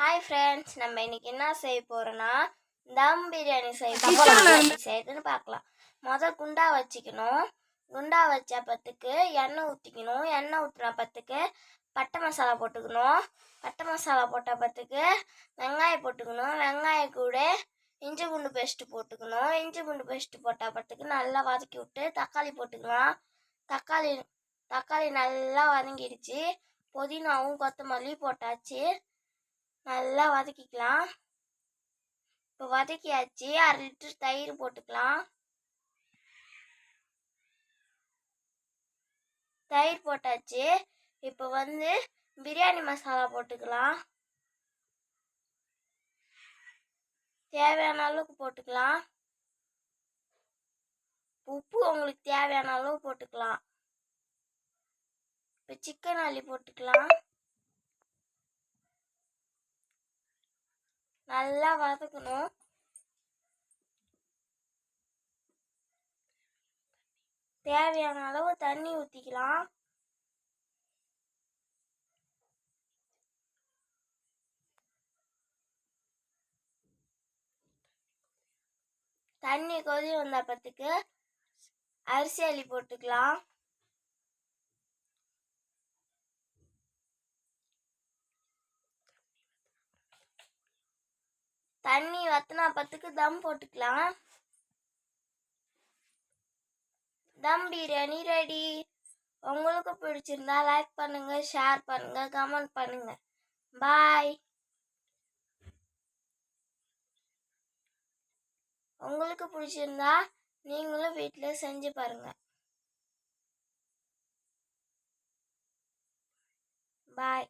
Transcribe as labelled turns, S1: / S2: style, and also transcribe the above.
S1: Hi friends நம்ம இன்னைக்கு என்ன செய்ய போறோம்னா தம் பிரியாணி செய்ய செய்யுதுன்னு பார்க்கலாம். முத குண்டா வச்சுக்கணும். குண்டா வச்ச பத்துக்கு எண்ணெய் ஊற்றிக்கணும் எண்ணெய் ஊற்றின பத்துக்கு பட்டை மசாலா போட்டுக்கணும். பட்டை மசாலா போட்ட பத்துக்கு வெங்காயம் போட்டுக்கணும். வெங்காயம் கூட இஞ்சி பூண்டு பேஸ்ட்டு போட்டுக்கணும். இஞ்சி பூண்டு பேஸ்ட்டு போட்ட பத்துக்கு நல்லா வதக்கி விட்டு தக்காளி போட்டுக்கலாம். தக்காளி தக்காளி நல்லா வதங்கிடுச்சு. புதினாவும் கொத்தமல்லி போட்டாச்சு. நல்லா வதக்கிக்கலாம். இப்போ வதக்கியாச்சு. அரை லிட்டர் தயிர் போட்டுக்கலாம். தயிர் போட்டாச்சு. இப்போ வந்து பிரியாணி மசாலா போட்டுக்கலாம். தேவையான அளவுக்கு போட்டுக்கலாம். உப்பு உங்களுக்கு தேவையான அளவு போட்டுக்கலாம். இப்போ சிக்கன் அள்ளி போட்டுக்கலாம். நல்லா வதக்கணும். தேவையான அளவு தண்ணி ஊற்றிக்கலாம் தண்ணி கொதி வந்த பத்துக்கு அரிசி அள்ளி போட்டுக்கலாம். தண்ணி வத்தினா பத்துக்கு தம் போட்டுக்கலாம். தம் பிரியாணி ரெடி உங்களுக்கு பிடிச்சிருந்தா லைக் பண்ணுங்க ஷேர் பண்ணுங்க கமெண்ட் பண்ணுங்க. பாய் உங்களுக்கு பிடிச்சிருந்தா நீங்களும் வீட்டில் செஞ்சு பாருங்க. பாய்